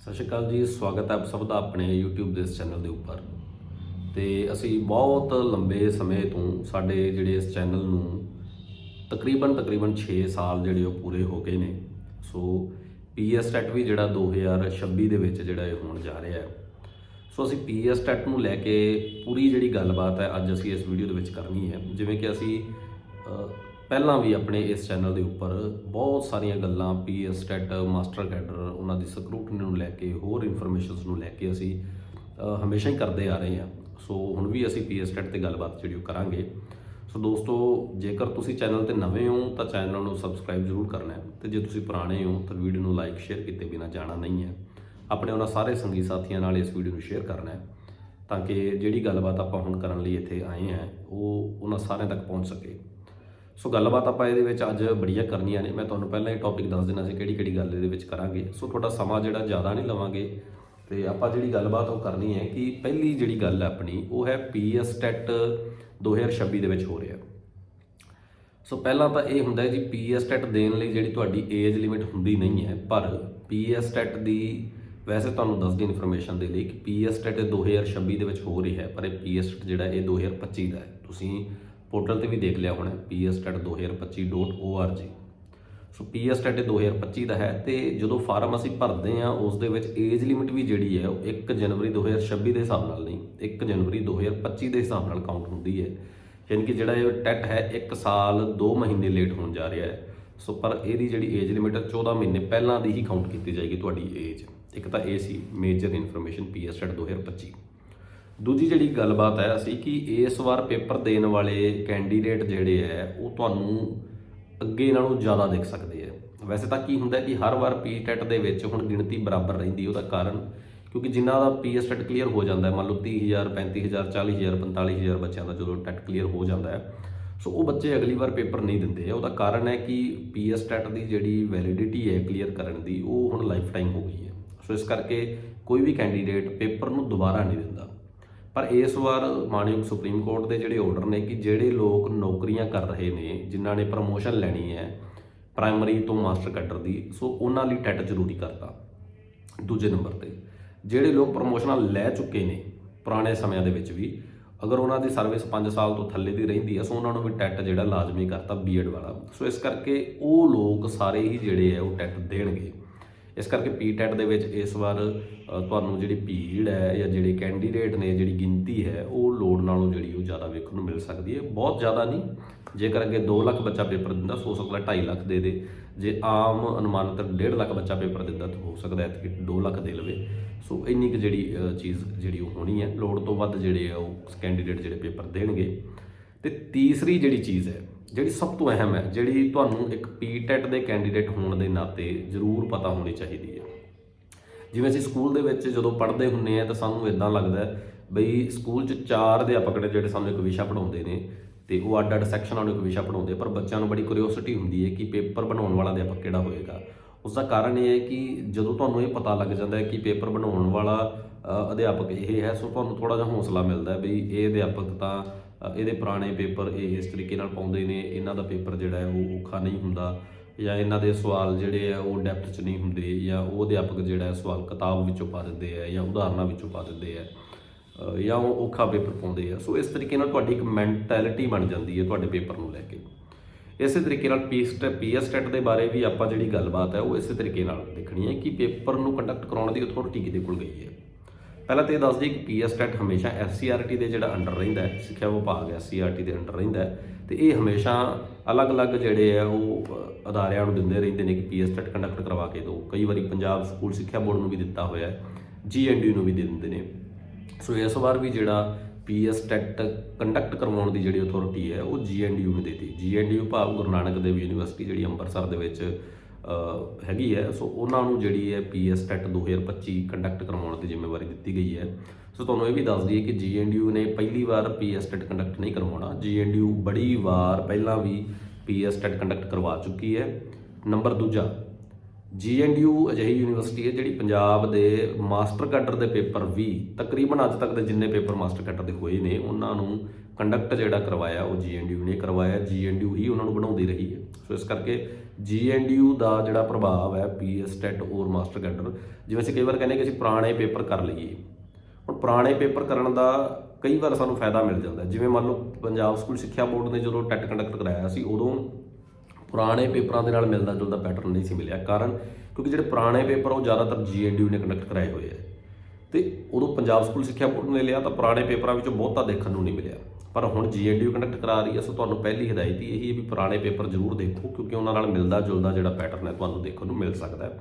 ਸਤਿ ਸ਼੍ਰੀ ਅਕਾਲ ਜੀ, ਸਵਾਗਤ ਹੈ ਆਪ ਸਭ ਦਾ ਆਪਣੇ YouTube ਦੇ ਇਸ ਚੈਨਲ ਦੇ ਉੱਪਰ। ਤੇ ਅਸੀਂ ਬਹੁਤ ਲੰਬੇ ਸਮੇਂ ਤੋਂ ਸਾਡੇ ਜਿਹੜੇ ਇਸ ਚੈਨਲ ਨੂੰ ਤਕਰੀਬਨ ਤਕਰੀਬਨ 6 ਸਾਲ ਜਿਹੜੇ ਉਹ ਪੂਰੇ ਹੋ ਗਏ ਨੇ। ਸੋ ਪੀਐਸ ਟੈਟ ਵੀ ਜਿਹੜਾ 2026 ਦੇ ਵਿੱਚ ਜਿਹੜਾ ਇਹ ਹੋਣ ਜਾ ਰਿਹਾ ਹੈ। ਸੋ ਅਸੀਂ ਪੀਐਸ ਟੈਟ ਨੂੰ ਲੈ ਕੇ ਪੂਰੀ ਜਿਹੜੀ ਗੱਲਬਾਤ ਹੈ ਅੱਜ ਅਸੀਂ ਇਸ ਵੀਡੀਓ ਦੇ ਵਿੱਚ ਕਰਨੀ ਹੈ। ਜਿਵੇਂ ਕਿ ਅਸੀਂ ਪਹਿਲਾਂ ਵੀ ਆਪਣੇ ਇਸ ਚੈਨਲ ਦੇ ਉੱਪਰ ਬਹੁਤ ਸਾਰੀਆਂ ਗੱਲਾਂ ਪੀਐਸ ਟੈਟ ਮਾਸਟਰ ਕੈਡਰ ਉਹਨਾਂ ਦੀ ਸਕਰੂਟਨੀ ਨੂੰ ਲੈ ਕੇ, ਹੋਰ ਇਨਫੋਰਮੇਸ਼ਨਸ ਨੂੰ ਲੈ ਕੇ ਅਸੀਂ ਹਮੇਸ਼ਾ ਹੀ ਕਰਦੇ ਆ ਰਹੇ ਹਾਂ। ਸੋ ਹੁਣ ਵੀ ਅਸੀਂ ਪੀਐਸ ਟੈਟ ਤੇ ਗੱਲਬਾਤ ਜਿਹੜੀ ਉਹ ਕਰਾਂਗੇ। ਸੋ ਦੋਸਤੋ, ਜੇਕਰ ਤੁਸੀਂ ਚੈਨਲ ਤੇ ਨਵੇਂ ਹੋ, ਤਾਂ ਚੈਨਲ ਨੂੰ ਸਬਸਕ੍ਰਾਈਬ ਜ਼ਰੂਰ ਕਰਨਾ ਹੈ। ਤੇ ਜੇ ਤੁਸੀਂ ਪੁਰਾਣੇ ਹੋ, ਤਾਂ ਵੀਡੀਓ ਨੂੰ ਲਾਈਕ ਸ਼ੇਅਰ ਕੀਤੇ ਬਿਨਾ ਜਾਣਾ ਨਹੀਂ ਹੈ। ਆਪਣੇ ਉਹਨਾਂ ਸਾਰੇ ਸੰਗੀ ਸਾਥੀਆਂ ਨਾਲ ਇਸ ਵੀਡੀਓ ਨੂੰ ਸ਼ੇਅਰ ਕਰਨਾ ਹੈ, ਤਾਂ ਕਿ ਜਿਹੜੀ ਗੱਲਬਾਤ ਆਪਾਂ ਹੁਣ ਕਰਨ ਲਈ ਇੱਥੇ ਆਏ ਹਾਂ, ਉਹ ਉਹਨਾਂ ਸਾਰਿਆਂ ਤੱਕ ਪਹੁੰਚ ਸਕੇ। ਸੋ ਗੱਲਬਾਤ ਆਪਾਂ ਇਹਦੇ ਵਿੱਚ ਅੱਜ ਬੜੀਆਂ ਕਰਨੀਆਂ ਨੇ। ਮੈਂ ਤੁਹਾਨੂੰ ਪਹਿਲਾਂ ਹੀ ਟੌਪਿਕ ਦੱਸ ਦੇਣਾ ਸੀ ਕਿਹੜੀ ਕਿਹੜੀ ਗੱਲ ਇਹਦੇ ਵਿੱਚ ਕਰਾਂਗੇ। ਸੋ ਤੁਹਾਡਾ ਸਮਾਂ ਜਿਹੜਾ ਜ਼ਿਆਦਾ ਨਹੀਂ ਲਵਾਂਗੇ। ਤੇ ਆਪਾਂ ਜਿਹੜੀ ਗੱਲਬਾਤ ਉਹ ਕਰਨੀ ਹੈ ਕਿ ਪਹਿਲੀ ਜਿਹੜੀ ਗੱਲ ਹੈ ਆਪਣੀ, ਉਹ ਹੈ ਪੀਐਸ ਟੈਟ 2026 ਦੇ ਵਿੱਚ ਹੋ ਰਿਹਾ। ਸੋ ਪਹਿਲਾਂ ਤਾਂ ਇਹ ਹੁੰਦਾ ਹੈ ਜੀ ਪੀਐਸ ਟੈਟ ਦੇਣ ਲਈ ਜਿਹੜੀ ਤੁਹਾਡੀ ਏਜ ਲਿਮਿਟ ਹੁੰਦੀ ਨਹੀਂ ਹੈ। ਪਰ ਪੀਐਸ ਟੈਟ ਦੀ ਵੈਸੇ ਤੁਹਾਨੂੰ ਦੱਸਦੀ ਇਨਫੋਰਮੇਸ਼ਨ ਦੇ ਲਈ ਕਿ ਪੀਐਸ ਟੈਟ 2026 ਦੇ ਵਿੱਚ ਹੋ ਰਿਹਾ ਹੈ। ਪਰ ਇਹ ਪੀਐਸ ਟੈਟ ਜਿਹੜਾ ਇਹ 2025 ਦਾ ਹੈ। ਤੁਸੀਂ ਪੋਰਟਲ ਤੇ ਵੀ ਦੇਖ ਲਿਆ ਹੋਣਾ pstet2025.org ਸੋ pstet 2025 ਦਾ ਹੈ ਤੇ ਜਦੋਂ ਫਾਰਮ ਅਸੀਂ ਭਰਦੇ ਆ ਉਸ ਦੇ ਵਿੱਚ ਏਜ ਲਿਮਿਟ ਵੀ ਜਿਹੜੀ ਹੈ, ਉਹ 1 ਜਨਵਰੀ 2026 ਦੇ ਹਿਸਾਬ ਨਾਲ ਨਹੀਂ 1 ਜਨਵਰੀ 2025 ਦੇ ਹਿਸਾਬ ਨਾਲ ਕਾਊਂਟ ਹੁੰਦੀ ਹੈ। ਯਾਨੀ ਕਿ ਜਿਹੜਾ ਇਹ ਟੈਟ ਹੈ 1 ਸਾਲ 2 ਮਹੀਨੇ ਲੇਟ ਹੋਣ ਜਾ ਰਿਹਾ ਹੈ। ਸੋ ਪਰ ਇਹਦੀ ਜਿਹੜੀ ਏਜ ਲਿਮਿਟ ਹੈ 14 ਮਹੀਨੇ ਪਹਿਲਾਂ ਦੀ ਹੀ ਕਾਊਂਟ ਕੀਤੀ ਜਾਏਗੀ ਤੁਹਾਡੀ ਏਜ। ਇੱਕ ਤਾਂ ਇਹ ਸੀ ਮੇਜਰ ਇਨਫੋਰਮੇਸ਼ਨ pstet 2025 ਦੂਜੀ ਜਿਹੜੀ ਗੱਲਬਾਤ ਹੈ, ਅਸੀਂ ਕਿ ਇਸ ਵਾਰ ਪੇਪਰ ਦੇਣ ਵਾਲੇ ਕੈਂਡੀਡੇਟ ਜਿਹੜੇ ਹੈ, ਉਹ ਤੁਹਾਨੂੰ ਅੱਗੇ ਨਾਲੋਂ ਜ਼ਿਆਦਾ ਦਿਖ ਸਕਦੇ ਆ ਵੈਸੇ ਤਾਂ ਕੀ ਹੁੰਦਾ ਕਿ ਹਰ ਵਾਰ ਪੀਟੈਟ ਦੇ ਵਿੱਚ ਹੁਣ ਗਿਣਤੀ ਬਰਾਬਰ ਰਹਿੰਦੀ ਉਹਦਾ ਕਾਰਨ ਕਿਉਂਕਿ ਜਿਨ੍ਹਾਂ ਦਾ ਪੀਐਸ ਟੈਟ ਕਲੀਅਰ ਹੋ ਜਾਂਦਾ ਹੈ, ਮੰਨ ਲਓ 30000 35000 40000 45000 ਬੱਚਿਆਂ ਦਾ ਜਦੋਂ ਟੈਟ ਕਲੀਅਰ ਹੋ ਜਾਂਦਾ ਹੈ, ਸੋ ਉਹ ਬੱਚੇ ਅਗਲੀ ਵਾਰ ਪੇਪਰ ਨਹੀਂ ਦਿੰਦੇ ਆ ਉਹਦਾ ਕਾਰਨ ਹੈ ਕਿ ਪੀਐਸ ਟੈਟ ਦੀ ਜਿਹੜੀ ਵੈਲਿਡਿਟੀ ਹੈ ਕਲੀਅਰ ਕਰਨ ਦੀ, ਉਹ ਹੁਣ ਲਾਈਫ ਟਾਈਮ ਹੋ ਗਈ ਹੈ। ਸੋ ਇਸ ਕਰਕੇ ਕੋਈ ਵੀ ਕੈਂਡੀਡੇਟ ਪੇਪਰ ਨੂੰ ਦੁਬਾਰਾ ਨਹੀਂ ਦਿੰਦਾ। ਪਰ ਇਸ ਵਾਰ ਮਾਨਯੋਗ ਸੁਪਰੀਮ ਕੋਰਟ ਦੇ ਜਿਹੜੇ ਆਰਡਰ ਨੇ ਕਿ ਜਿਹੜੇ ਲੋਕ ਨੌਕਰੀਆਂ ਕਰ ਰਹੇ ਨੇ, ਜਿਨ੍ਹਾਂ ਨੇ ਪ੍ਰਮੋਸ਼ਨ ਲੈਣੀ ਹੈ ਪ੍ਰਾਇਮਰੀ ਤੋਂ ਮਾਸਟਰ ਕੈਡਰ ਦੀ, ਸੋ ਉਹਨਾਂ ਲਈ ਟੈਟ ਜ਼ਰੂਰੀ ਕਰਤਾ। ਦੂਜੇ ਨੰਬਰ ਤੇ, ਜਿਹੜੇ ਲੋਕ ਪ੍ਰਮੋਸ਼ਨਾਂ ਲੈ ਚੁੱਕੇ ਨੇ, ਪੁਰਾਣੇ ਸਮਿਆਂ ਦੇ ਵਿੱਚ ਵੀ, ਅਗਰ ਉਹਨਾਂ ਦੀ ਸਰਵਿਸ 5 ਸਾਲ ਤੋਂ ਥੱਲੇ ਦੀ ਰਹਿੰਦੀ ਹੈ, ਸੋ ਉਹਨਾਂ ਨੂੰ ਵੀ ਟੈਟ ਜਿਹੜਾ ਲਾਜ਼ਮੀ ਕਰਤਾ ਬੀਐਡ ਵਾਲਾ। ਸੋ ਇਸ ਕਰਕੇ ਉਹ ਲੋਕ ਸਾਰੇ ਹੀ ਜਿਹੜੇ ਆ ਉਹ ਟੈਟ ਦੇਣਗੇ। ਇਸ ਕਰਕੇ ਪੀਟੈਟ ਦੇ ਵਿੱਚ ਇਸ ਵਾਰ ਤੁਹਾਨੂੰ ਜਿਹੜੀ ਭੀੜ ਹੈ ਜਾਂ ਜਿਹੜੇ ਕੈਂਡੀਡੇਟ ਨੇ ਜਿਹੜੀ ਗਿਣਤੀ ਹੈ, ਉਹ ਲੋੜ ਨਾਲੋਂ ਜਿਹੜੀ ਉਹ ਜ਼ਿਆਦਾ ਵੇਖਣ ਨੂੰ ਮਿਲ ਸਕਦੀ ਹੈ। ਬਹੁਤ ਜ਼ਿਆਦਾ ਨਹੀਂ। ਜੇਕਰ ਅੱਗੇ 2 ਲੱਖ ਬੱਚਾ ਪੇਪਰ ਦਿੰਦਾ, ਸੋ ਸਕਦਾ 2.5 ਲੱਖ ਦੇ ਦੇ। ਜੇ ਆਮ ਅਨੁਮਾਨਿਤ 1.5 ਲੱਖ ਬੱਚਾ ਪੇਪਰ ਦਿੰਦਾ ਤਾਂ ਹੋ ਸਕਦਾ ਹੈ ਕਿ 2 ਲੱਖ ਦੇ ਲਵੇ। ਸੋ ਇੰਨੀ ਕੁ ਜਿਹੜੀ ਚੀਜ਼ ਜਿਹੜੀ ਉਹ ਹੋਣੀ ਹੈ। ਲੋੜ ਤੋਂ ਵੱਧ ਜਿਹੜੇ ਆ ਉਹ ਕੈਂਡੀਡੇਟ ਜਿਹੜੇ ਪੇਪਰ ਦੇਣਗੇ। ਤੇ ਤੀਸਰੀ ਜਿਹੜੀ ਚੀਜ਼ ਹੈ ਜਿਹੜੀ ਸਭ ਤੋਂ ਅਹਿਮ ਹੈ, ਜਿਹੜੀ ਤੁਹਾਨੂੰ ਇੱਕ ਪੀਟੈਟ ਦੇ ਕੈਂਡੀਡੇਟ ਹੋਣ ਦੇ ਨਾਤੇ ਜ਼ਰੂਰ ਪਤਾ ਹੋਣੀ ਚਾਹੀਦੀ ਹੈ। ਜਿਵੇਂ ਅਸੀਂ ਸਕੂਲ ਦੇ ਵਿੱਚ ਜਦੋਂ ਪੜ੍ਹਦੇ ਹੁੰਨੇ ਆ ਤਾਂ ਸਾਨੂੰ ਇਦਾਂ ਲੱਗਦਾ ਬਈ ਸਕੂਲ 'ਚ ਚਾਰ ਅਧਿਆਪਕ ਨੇ ਜਿਹੜੇ ਸਾਨੂੰ ਇੱਕ ਵਿਸ਼ਾ ਪੜ੍ਹਾਉਂਦੇ ਨੇ ਤੇ ਉਹ ਅੱਡ-ਅੱਡ ਸੈਕਸ਼ਨਾਂ ਨੂੰ ਇੱਕ ਵਿਸ਼ਾ ਪੜ੍ਹਾਉਂਦੇ ਪਰ ਬੱਚਿਆਂ ਨੂੰ ਬੜੀ ਕਿਉਰਿਓਸਿਟੀ ਹੁੰਦੀ ਹੈ ਕਿ ਪੇਪਰ ਬਣਾਉਣ ਵਾਲਾ ਅਧਿਆਪਕ ਕਿਹੜਾ ਹੋਏਗਾ। ਉਸ ਦਾ ਕਾਰਨ ਇਹ ਹੈ ਕਿ ਜਦੋਂ ਤੁਹਾਨੂੰ ਇਹ ਪਤਾ ਲੱਗ ਜਾਂਦਾ ਹੈ ਕਿ ਪੇਪਰ ਬਣਾਉਣ ਵਾਲਾ ਅਧਿਆਪਕ ਇਹ ਹੈ, ਸੋ ਤੁਹਾਨੂੰ ਥੋੜਾ ਜਿਹਾ ਹੌਸਲਾ ਮਿਲਦਾ ਹੈ ਵੀ ਇਹ ਅਧਿਆਪਕ ਤਾਂ ਇਹਦੇ ਪੁਰਾਣੇ ਪੇਪਰ ਇਹ ਇਸ ਤਰੀਕੇ ਨਾਲ ਪਾਉਂਦੇ ਨੇ, ਇਹਨਾਂ ਦਾ ਪੇਪਰ ਜਿਹੜਾ ਹੈ ਉਹ ਔਖਾ ਨਹੀਂ ਹੁੰਦਾ ਜਾਂ ਇਹਨਾਂ ਦੇ ਸਵਾਲ ਜਿਹੜੇ ਆ ਉਹ ਡੈਪਥ 'ਚ ਨਹੀਂ ਹੁੰਦੇ ਜਾਂ ਉਹ ਅਧਿਆਪਕ ਜਿਹੜਾ ਹੈ ਸਵਾਲ ਕਿਤਾਬ ਵਿੱਚੋਂ ਪਾ ਦਿੰਦੇ ਆ ਜਾਂ ਉਦਾਹਰਨਾਂ ਵਿੱਚੋਂ ਪਾ ਦਿੰਦੇ ਆ ਜਾਂ ਉਹ ਔਖਾ ਪੇਪਰ ਪਾਉਂਦੇ ਆ ਸੋ ਇਸ ਤਰੀਕੇ ਨਾਲ ਤੁਹਾਡੀ ਇੱਕ ਮੈਂਟੈਲਿਟੀ ਬਣ ਜਾਂਦੀ ਹੈ ਤੁਹਾਡੇ ਪੇਪਰ ਨੂੰ ਲੈ ਕੇ। ਇਸੇ ਤਰੀਕੇ ਨਾਲ ਪੀਐਸ ਟੈਟ ਦੇ ਬਾਰੇ ਵੀ ਆਪਾਂ ਜਿਹੜੀ ਗੱਲਬਾਤ ਹੈ ਉਹ ਇਸੇ ਤਰੀਕੇ ਨਾਲ ਦੇਖਣੀ ਹੈ ਕਿ ਪੇਪਰ ਨੂੰ ਕੰਡਕਟ ਕਰਾਉਣ ਦੀ ਅਥਾਰਟੀ ਕਿਹਦੇ ਕੋਲ ਗਈ ਹੈ। ਪਹਿਲਾਂ ਤੇ ਇਹ ਦੱਸ ਦਈਏ ਕਿ ਪੀਐਸ ਟੈਟ ਹਮੇਸ਼ਾ ਐਸਸੀਆਰਟੀ ਦੇ ਜਿਹੜਾ ਅੰਡਰ ਰਹਿੰਦਾ ਹੈ, ਸਿੱਖਿਆ ਵਿਭਾਗ ਐਸਸੀਆਰਟੀ ਦੇ ਅੰਡਰ ਰਹਿੰਦਾ ਹੈ, ਤੇ ਇਹ ਹਮੇਸ਼ਾ ਅਲੱਗ-ਅਲੱਗ ਜਿਹੜੇ ਆ ਉਹ ਅਦਾਰਿਆਂ ਨੂੰ ਦਿੰਦੇ ਰਹਿੰਦੇ ਨੇ ਕਿ ਪੀਐਸ ਟੈਟ ਕੰਡਕਟ ਕਰਵਾ ਕੇ ਦਿਓ। ਕਈ ਵਾਰੀ ਪੰਜਾਬ ਸਕੂਲ ਸਿੱਖਿਆ ਬੋਰਡ ਨੂੰ ਵੀ ਦਿੱਤਾ ਹੋਇਆ ਹੈ ਜੀਐਨਡੀ ਨੂੰ ਵੀ ਦੇ ਦਿੰਦੇ ਨੇ। ਸੋ ਇਸ ਵਾਰ ਵੀ ਜਿਹੜਾ ਪੀਐਸ ਟੈਟ ਕੰਡਕਟ ਕਰਵਾਉਣ ਦੀ ਜਿਹੜੀ ਅਥਾਰਟੀ ਹੈ, ਉਹ ਜੀਐਨਡੀਯੂ ਨੇ ਦਿੱਤੀ। ਜੀਐਨਡੀਯੂ ਭਾਵ ਗੁਰੂ ਨਾਨਕ ਦੇਵ ਯੂਨੀਵਰਸਿਟੀ, ਜਿਹੜੀ ਅੰਮ੍ਰਿਤਸਰ ਦੇ ਵਿੱਚ ਹੈਗੀ ਹੈ। ਸੋ ਉਹਨਾਂ ਨੂੰ ਜਿਹੜੀ ਹੈ ਪੀਐਸ ਟੈਟ 2025 ਕੰਡਕਟ ਕਰਵਾਉਣ ਦੀ ਜ਼ਿੰਮੇਵਾਰੀ ਦਿੱਤੀ ਗਈ ਹੈ। ਸੋ ਤੁਹਾਨੂੰ ਇਹ ਵੀ ਦੱਸ ਦਈਏ ਕਿ ਜੀਐਨਡੀਯੂ ਨੇ ਪਹਿਲੀ ਵਾਰ ਪੀਐਸ ਟੈਟ ਕੰਡਕਟ ਨਹੀਂ ਕਰਵਾਉਣਾ। ਜੀਐਨਡੀਯੂ ਬੜੀ ਵਾਰ ਪਹਿਲਾਂ ਵੀ ਪੀਐਸ ਟੈਟ ਕੰਡਕਟ ਕਰਵਾ ਚੁੱਕੀ ਹੈ। ਨੰਬਰ ਦੂਜਾ ਜੀਐਨਯੂ ਅਜਿਹੀ ਯੂਨੀਵਰਸਿਟੀ ਹੈ ਜਿਹੜੀ ਪੰਜਾਬ ਦੇ ਮਾਸਟਰ ਕੈਡਰ ਦੇ ਪੇਪਰ ਵੀ ਤਕਰੀਬਨ ਅੱਜ ਤੱਕ ਦੇ ਜਿੰਨੇ ਪੇਪਰ ਮਾਸਟਰ ਕੈਡਰ ਦੇ ਹੋਏ ਨੇ, ਉਹਨਾਂ ਨੂੰ ਕੰਡਕਟ ਜਿਹੜਾ ਕਰਵਾਇਆ ਉਹ ਜੀਐਨਯੂ ਨੇ ਕਰਵਾਇਆ। ਜੀਐਨਯੂ ਹੀ ਉਹਨਾਂ ਨੂੰ ਬਣਾਉਂਦੀ ਰਹੀ ਹੈ। ਸੋ ਇਸ ਕਰਕੇ ਜੀਐਨਡੀਯੂ ਦਾ ਜਿਹੜਾ ਪ੍ਰਭਾਵ ਹੈ ਪੀਐਸ ਟੈਟ ਔਰ ਮਾਸਟਰ ਕੈਡਰ ਜਿਵੇਂ ਅਸੀਂ ਕਈ ਵਾਰ ਕਹਿੰਦੇ ਕਿ ਅਸੀਂ ਪੁਰਾਣੇ ਪੇਪਰ ਕਰ ਲਈਏ। ਹੁਣ ਪੁਰਾਣੇ ਪੇਪਰ ਕਰਨ ਦਾ ਕਈ ਵਾਰ ਸਾਨੂੰ ਫਾਇਦਾ ਮਿਲ ਜਾਂਦਾ ਜਿਵੇਂ ਮੰਨ ਲਓ ਪੰਜਾਬ ਸਕੂਲ ਸਿੱਖਿਆ ਬੋਰਡ ਨੇ ਜਦੋਂ ਟੈਟ ਕੰਡਕਟ ਕਰਾਇਆ ਸੀ, ਉਦੋਂ ਪੁਰਾਣੇ ਪੇਪਰਾਂ ਦੇ ਨਾਲ ਮਿਲਦਾ ਜੁਲਦਾ ਪੈਟਰਨ ਨਹੀਂ ਸੀ ਮਿਲਿਆ। ਕਾਰਨ ਕਿਉਂਕਿ ਜਿਹੜੇ ਪੁਰਾਣੇ ਪੇਪਰ ਉਹ ਜ਼ਿਆਦਾਤਰ ਜੀਐਨਡੀਯੂ ਨੇ ਕੰਡਕਟ ਕਰਾਏ ਹੋਏ ਆ। ਤੇ ਉਦੋਂ ਪੰਜਾਬ ਸਕੂਲ ਸਿੱਖਿਆ ਬੋਰਡ ਨੇ ਲਿਆ ਤਾਂ ਪੁਰਾਣੇ ਪੇਪਰਾਂ ਵਿੱਚੋਂ ਬਹੁਤਾ ਦੇਖਣ ਨੂੰ ਨਹੀਂ ਮਿਲਿਆ। ਪਰ ਹੁਣ ਜੀਐਨਡੀਯੂ ਕੰਡਕਟ ਕਰਾ ਰਹੀ ਹੈ, ਸੋ ਤੁਹਾਨੂੰ ਪਹਿਲੀ ਹਦਾਇਤ ਹੀ ਇਹੀ ਹੈ ਵੀ ਪੁਰਾਣੇ ਪੇਪਰ ਜ਼ਰੂਰ ਦੇਖੋ, ਕਿਉਂਕਿ ਉਹਨਾਂ ਨਾਲ ਮਿਲਦਾ ਜੁਲਦਾ ਜਿਹੜਾ ਪੈਟਰਨ ਹੈ ਤੁਹਾਨੂੰ ਦੇਖਣ ਨੂੰ ਮਿਲ ਸਕਦਾ ਹੈ।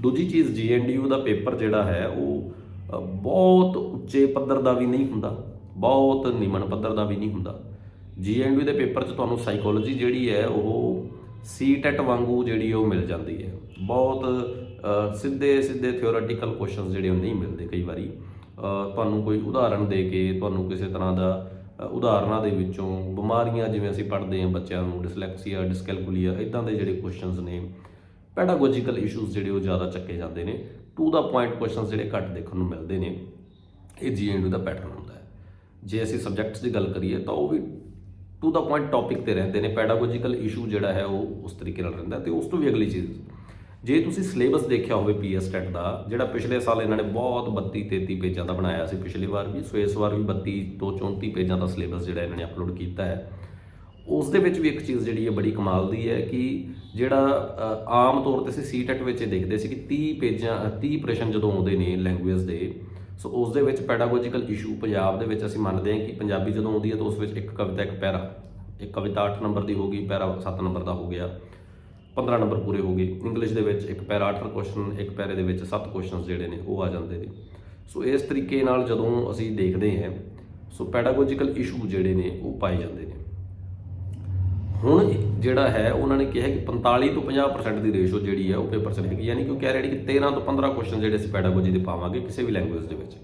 ਦੂਜੀ ਚੀਜ਼ ਜੀਐਨਡੀਯੂ ਦਾ ਪੇਪਰ ਜਿਹੜਾ ਹੈ, ਉਹ ਬਹੁਤ ਉੱਚੇ ਪੱਧਰ ਦਾ ਵੀ ਨਹੀਂ ਹੁੰਦਾ, ਬਹੁਤ ਨਿਮਨ ਪੱਧਰ ਦਾ ਵੀ ਨਹੀਂ ਹੁੰਦਾ। ਜੀਐਨਡੀਯੂ ਦੇ ਪੇਪਰ 'ਚ ਤੁਹਾਨੂੰ ਸਾਈਕੋਲੋਜੀ ਜਿਹੜੀ ਹੈ, ਉਹ ਸੀਟੈਟ ਵਾਂਗੂ ਜਿਹੜੀ ਉਹ ਮਿਲ ਜਾਂਦੀ ਹੈ। ਬਹੁਤ ਸਿੱਧੇ ਸਿੱਧੇ ਥਿਓਰੈਟੀਕਲ ਕੁਐਸਚਨਸ ਜਿਹੜੇ ਉਹ ਨਹੀਂ ਮਿਲਦੇ ਕਈ ਵਾਰੀ। ਤੁਹਾਨੂੰ ਕੋਈ ਉਦਾਹਰਣ ਦੇ ਕੇ, ਤੁਹਾਨੂੰ ਕਿਸੇ ਤਰ੍ਹਾਂ ਦਾ ਉਦਾਹਰਨਾਂ ਦੇ ਵਿੱਚੋਂ ਬਿਮਾਰੀਆਂ ਜਿਵੇਂ ਅਸੀਂ ਪੜ੍ਹਦੇ ਹਾਂ ਬੱਚਿਆਂ ਨੂੰ ਡਿਸਲੈਕਸੀਆ ਡਿਸਕੈਲਕੁਲੀਆ ਇਦਾਂ ਦੇ ਜਿਹੜੇ ਕੁਐਸਚਨਸ ਨੇ ਪੈਡਾਗੋਜੀਕਲ ਇਸ਼ੂਜ਼ ਜਿਹੜੇ ਉਹ ਜ਼ਿਆਦਾ ਚੱਕੇ ਜਾਂਦੇ ਨੇ ਟੂ ਦਾ ਪੁਆਇੰਟ ਕੁਐਸਚਨਸ ਜਿਹੜੇ ਘੱਟ ਦੇਖਣ ਨੂੰ ਮਿਲਦੇ ਨੇ, ਇਹ ਜੀਐਨਯੂ ਦਾ ਪੈਟਰਨ ਹੁੰਦਾ ਹੈ। ਜੇ ਅਸੀਂ ਸਬਜੈਕਟਸ ਦੀ ਗੱਲ ਕਰੀਏ ਤਾਂ ਉਹ ਵੀ ਟੂ ਦਾ ਪੁਆਇੰਟ ਟੌਪਿਕ ਤੇ ਰਹਿੰਦੇ ਨੇ ਪੈਡਾਗੋਜੀਕਲ ਇਸ਼ੂ ਜਿਹੜਾ ਹੈ ਉਹ ਉਸ ਤਰੀਕੇ ਨਾਲ ਰਹਿੰਦਾ ਤੇ ਉਸ ਤੋਂ ਵੀ ਅਗਲੀ ਚੀਜ਼ ਜੇ ਤੁਸੀਂ ਸਿਲੇਬਸ ਦੇਖਿਆ ਹੋਵੇ ਪੀਐਸ ਟੈਟ ਦਾ ਜਿਹੜਾ ਪਿਛਲੇ ਸਾਲ ਇਹਨਾਂ ਨੇ ਬਹੁਤ 32 33 ਪੇਜਾਂ ਦਾ ਬਣਾਇਆ ਸੀ ਪਿਛਲੀ ਵਾਰ ਵੀ ਸੋ ਇਸ ਵਾਰ ਵੀ 32 ਤੋਂ 34 ਪੇਜਾਂ ਦਾ ਸਿਲੇਬਸ ਜਿਹੜਾ ਇਹਨਾਂ ਨੇ ਅਪਲੋਡ ਕੀਤਾ ਹੈ। ਉਸ ਦੇ ਵਿੱਚ ਵੀ ਇੱਕ ਚੀਜ਼ ਜਿਹੜੀ ਹੈ ਬੜੀ ਕਮਾਲ ਦੀ ਹੈ ਕਿ ਜਿਹੜਾ ਆਮ ਤੌਰ ਤੇ ਅਸੀਂ ਸੀਟੈਟ ਵਿੱਚ ਇਹ ਦੇਖਦੇ ਸੀ ਕਿ 30 ਪੇਜਾਂ ਅ, 30 ਪ੍ਰਸ਼ਨ ਜਦੋਂ ਆਉਂਦੇ ਨੇ ਲੈਂਗੁਏਜ ਦੇ ਸੋ ਉਸ ਦੇ ਵਿੱਚ ਪੈਡਾਗੋਜੀਕਲ ਇਸ਼ੂ ਪੰਜਾਬ ਦੇ ਵਿੱਚ ਅਸੀਂ ਮੰਨਦੇ ਹਾਂ ਕਿ ਪੰਜਾਬੀ ਜਦੋਂ ਆਉਂਦੀ ਹੈ ਤਾਂ ਉਸ ਵਿੱਚ ਇੱਕ ਕਵਿਤਾ ਇੱਕ ਪੈਰਾ ਇੱਕ ਕਵਿਤਾ 8 ਨੰਬਰ ਦੀ ਹੋ ਗਈ ਪੈਰਾ 7 ਨੰਬਰ ਦਾ ਹੋ ਗਿਆ। 15 ਨੰਬਰ ਪੂਰੇ ਹੋ ਗਏ। ਇੰਗਲਿਸ਼ ਦੇ ਵਿੱਚ ਇੱਕ ਪੈਰਾ 8 ਕੁਐਸਚਨ ਇੱਕ ਪੈਰੇ ਦੇ ਵਿੱਚ 7 ਕੁਐਸਚਨਸ ਜਿਹੜੇ ਨੇ, ਉਹ ਆ ਜਾਂਦੇ ਨੇ। ਸੋ ਇਸ ਤਰੀਕੇ ਨਾਲ ਜਦੋਂ ਅਸੀਂ ਦੇਖਦੇ ਹਾਂ ਸੋ ਪੈਡਾਗੋਜੀਕਲ ਇਸ਼ੂ ਜਿਹੜੇ ਨੇ, ਉਹ ਪਾਏ ਜਾਂਦੇ ਨੇ। ਹੁਣ ਜਿਹੜਾ ਹੈ, ਉਹਨਾਂ ਨੇ ਕਿਹਾ ਕਿ 45 ਤੋਂ 50% ਦੀ ਰੇਸ਼ੋ ਜਿਹੜੀ ਹੈ, ਉਹ ਪੇਪਰ 'ਚ ਰਹੇਗੀ ਯਾਨੀ ਕਿ ਉਹ ਕਹਿ ਰਹੇ ਨੇ ਕਿ 13 ਤੋਂ 15 ਕੁਐਸਚਨ ਜਿਹੜੇ ਅਸੀਂ ਪੈਡਾਗੋਜੀ ਦੇ ਪਾਵਾਂਗੇ ਕਿਸੇ ਵੀ ਲੈਂਗੁਏਜ ਦੇ ਵਿੱਚ।